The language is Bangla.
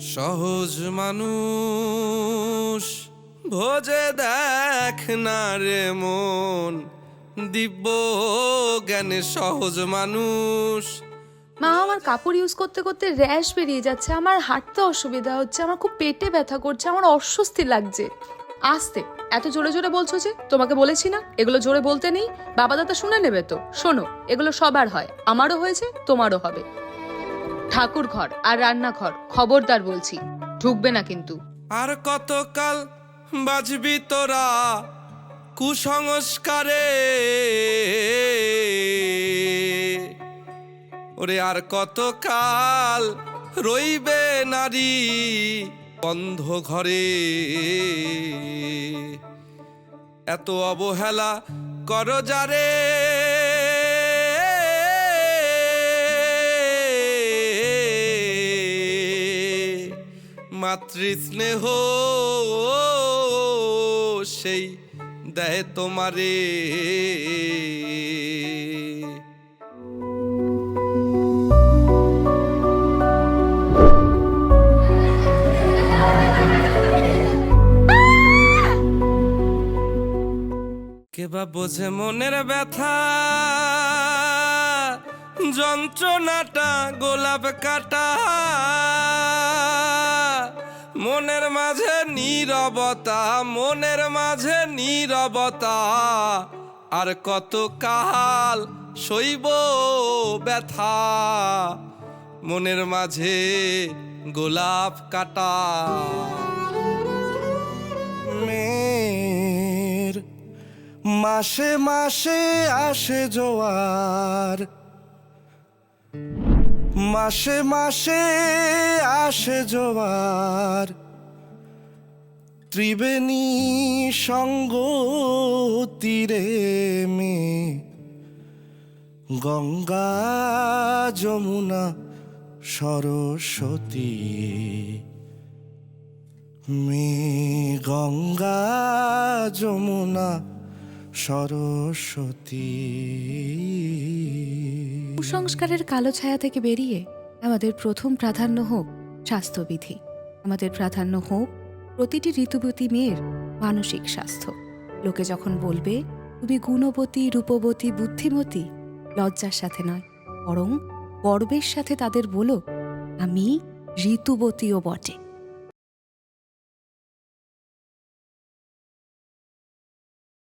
সহজ মানুষ, ভোজে দেখ না রে মন। দিব্য জ্ঞানে সহজ মানুষ। মা, আমার কাপড় ইউজ করতে করতে র্যাশ বেরিয়ে যাচ্ছে। আমার হাঁটতে অসুবিধা হচ্ছে, আমার খুব পেটে ব্যথা করছে, আমার অস্বস্তি লাগছে। আস্তে, এত জোরে জোরে বলছো যে, তোমাকে বলেছি না, এগুলো জোরে বলতে নেই। বাবা দাদা শুনে নেবে তো। শোনো, এগুলো সবার হয়। আমারও হয়েছে, তোমারও হবে। ঠাকুর ঘর আর রান্নাঘর, খবরদার বলছি। ঢুকবে না কিন্তু। আর কতকাল বাজবি তোরা কুসংস্কারে? ওরে আর কতকাল রইবে নারী বন্ধ ঘরে? এত অবহেলা কর যারে? মাতৃস্নেহ সেই দেয় তোমারে। কেবা বোঝে মনের ব্যথা? যন্ত্রণাটা গোলাপ কাটা। মনের মাঝে নীরবতা, মনের মাঝে নীরবতা। আর কত কাল শৈব ব্যথা, মনের মাঝে গোলাপ কাটা। মের মাসে মাসে আসে জোয়ার মাসে মাসে আসে জোয়ার। ত্রিবেণী সঙ্গ তীরে মে, গঙ্গা যমুনা সরস্বতী মে, গঙ্গা যমুনা সরস্বতী। কুসংস্কারের কালো ছায়া থেকে বেরিয়ে আমাদের প্রথম প্রাধান্য হোক স্বাস্থ্যবিধি। আমাদের প্রাধান্য হোক প্রতিটি ঋতুবতী মেয়ের মানসিক স্বাস্থ্য। লোকে যখন বলবে, তুমি গুণবতী, রূপবতী, বুদ্ধিমতী, লজ্জার সাথে নয়, বরং গর্বের সাথে তাদের বলো, আমি ঋতুবতীও বটে।